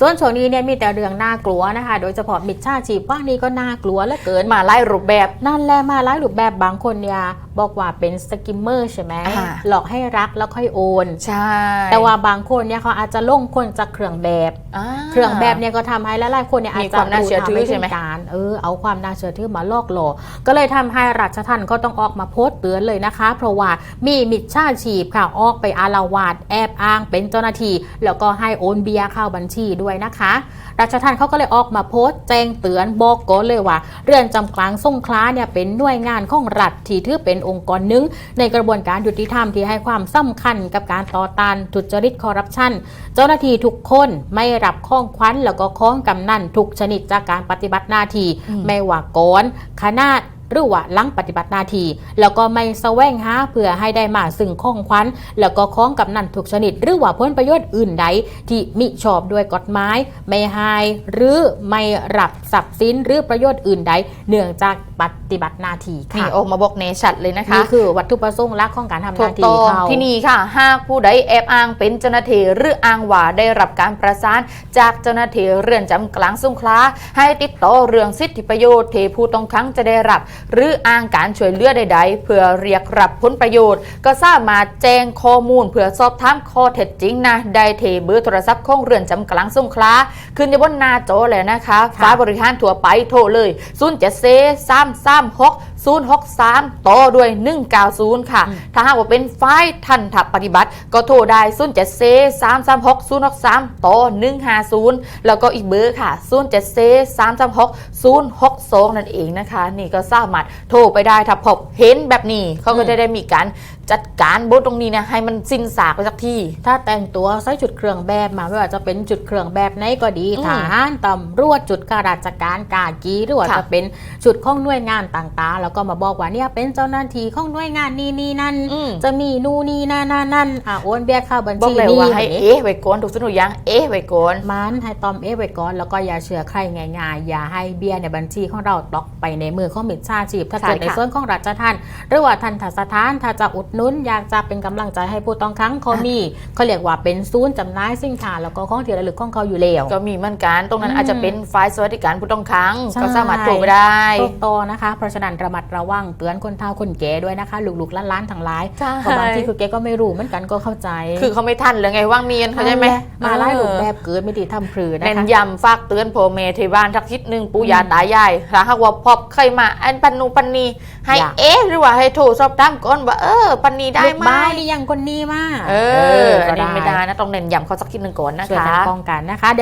ส่วนช่วงนี้เนี่ยมีแต่เรื่องน่ากลัวนะคะ โดยเฉพาะมิจฉาชีพว่างนี้ก็น่ากลัวเหลือเกินมาไล่รูปแบบนั่นแหละมาไล่รูปแบบบางคนเนี่ย บอกว่าเป็นสกิมเมอร์ใช่ไหมอ่าหลอกให้รักแล้วค่อยโอน ใช่ แต่ว่าบางคนเนี่ยเขาอาจจะลงคนจากเครื่องแบบอ่าเครื่องแบบเนี่ยก็ทำให้หลายๆคนเนี่ยอาจมีจะความน่าเชื่อถือรู้ใช่ไหมถึงการเออเอาความน่าเชื่อถือมาลอกหลอกก็เลยทำให้รัชทันก็ต้องออกมาโพสต์เตือนเลยนะคะ เพราะว่ามีมิจฉาชีพค่ะออกไปอาละวาดแอบอ้างเป็นเจ้าหน้าที่แล้วก็ให้โอนเบียร์เข้าบัญชีด้วยนะคะ รัชทันเขาก็เลยออกมาโพสต์แจ้งเตือนบอกก่อนเลยว่า เรือนจำกลางสงขลาเนี่ยเป็นหน่วยงานของรัฐที่ถือเป็นองค์กรหนึ่งในกระบวนการยุติธรรมที่ให้ความสำคัญกับการต่อต้านทุจริตคอร์รัปชันเจ้าหน้าที่ทุกคนไม่รับข้องควันแล้วก็ข้องกำนันทุกชนิดจากการปฏิบัติหน้าที่อืมไม่ว่าก่อนขนาด หรือว่าหลังปฏิบัติหน้าที่แล้วก็ไม่แสวงหาเพื่อให้ได้มาซึ่งข้องควันแล้วก็ข้องกำนันทุกชนิด หรือว่าผลประโยชน์อื่นใดที่มิชอบด้วยกฎหมาย ไม่ให้หรือไม่รับทรัพย์สินหรือประโยชน์อื่นใดเนื่องจากปฏิบัติหน้าที่นี่ค่ะออกมาบอกเนชัดเลยนะคะนี่คือวัตถุประสงค์หลักของการทำหถูน้ากที่ต้องเขาที่นี่ค่ะ หากผู้ใดแอบอ้างเป็นเจ้าหน้าที่หรืออ้างว่าได้รับการประสาน จากเจ้าหน้าที่เรือนจำกลางสงขลาให้ติดต่อเรื่องสิทธิประโยชน์ที่ผู้ต้องขังจะได้รับหรืออ้างการช่วยเหลือใด ๆ เพื่อเรียกรับผลประโยชน์ ก็สามารถแจ้งข้อมูลเพื่อสอบถามข้อเท็จจริงนะได้เทเบอร์โทรศัพท์ของเรือนจำกลางสงขลาขึ้นในบนหน้าจอเลยนะคะฟ้าบริหารทั่วไปโทรเลย0 7 4 3 3 6 0 6 3 ต่อด้วย 190 ค่ะอืมถ้าหากว่าเป็นฝ่ายทันทับปฏิบัติ ก็โทรได้ 0 7 4 3 3 6 0 6 3 ต่อ 150 แล้วก็อีกเบอร์ค่ะ 0 7 4 3 3 6 0 6 2 นั่นเองนะคะ นี่ก็สามารถโทรไปได้ถ้าพบเห็นแบบนี้เขาก็จะได้มีการจัดการบทตรงนี้นะให้มันสิ้นสากไปสักทีถ้าแต่งตัวใส่จุดเครื่องแบบมาไม่ว่าจะเป็นจุดเครื่องแบบไหนก็ดีทหารตำรวจจุดข้าราชการกากีหรือว่าจะเป็นจุดข้องหน่วยงานต่างๆ แล้วก็มาบอกว่าเนี่ยเป็นเจ้าหน้าที่ข้องหน่วยงานนี้นี่นั่นจะมีนู่นนี่นั่นนั่นนั่นอะโอนเบี้ยเข้าบัญบอกชีเลยนี่ว่าให้เอ๊ะไว้ก่อนถูกสนุกยังเอ๊ะไว้ก่อนมันให้ตอมเอฟไว้ก่อนแล้วก็อย่าเชื่อใครง่ายๆอย่าให้เบี้ยในบัญชีของเราตกไปในมือของมิจฉาชีพ ถ้าเกิดใช่ในค่ะส่วนของรัชทันหรือว่าทันทสถานถ้าจะอุดหนุนอยากจะเป็นกำลังใจให้ผู้ต้องขังเขามีเขาเรียกว่าเป็นศูนย์จำหน่ายสินค้าแล้วก็ของที่ระลึกของเขาอยู่แล้วก็มีเหมือนกันตรงนั้นอืมอาจจะเป็นฝ่ายสวัสดิการผู้ต้องขังใช่ก็สามารถโทรไปได้ถูกโตอนะคะ เพราะฉะนั้นระมัดระวังเตือนคนเฒ่าคนแก่ด้วยนะคะลูกๆล้านๆทั้งหลายใช่เพราะบางทีคือแกก็ไม่รู้เหมือนกันก็เข้าใจ คือเขาไม่ทันหรือไงว่างเนียนเขาใจไหมมาไล่รูปแบบเกิดไม่ดีทำพรือนะเน้นคะย้ำฝากเตือนพ่อแม่ที่บ้านทักทิศหนึ่งปู่ย่าตายายถ้าหากว่าพบเคยมาอันปันนูปันนีให้อย่าเอ๊ะหรือว่าให้โทรสอบถามก่อนว่าเออปันนีได้ไหมบ้านี่ยังคนนี้มากเอออันนี้ก็ไม่ได้นะต้องเน้นย้ำเขาสักทีหนึ่งก่อนนะช่วยคะกันป้องกันนะคะ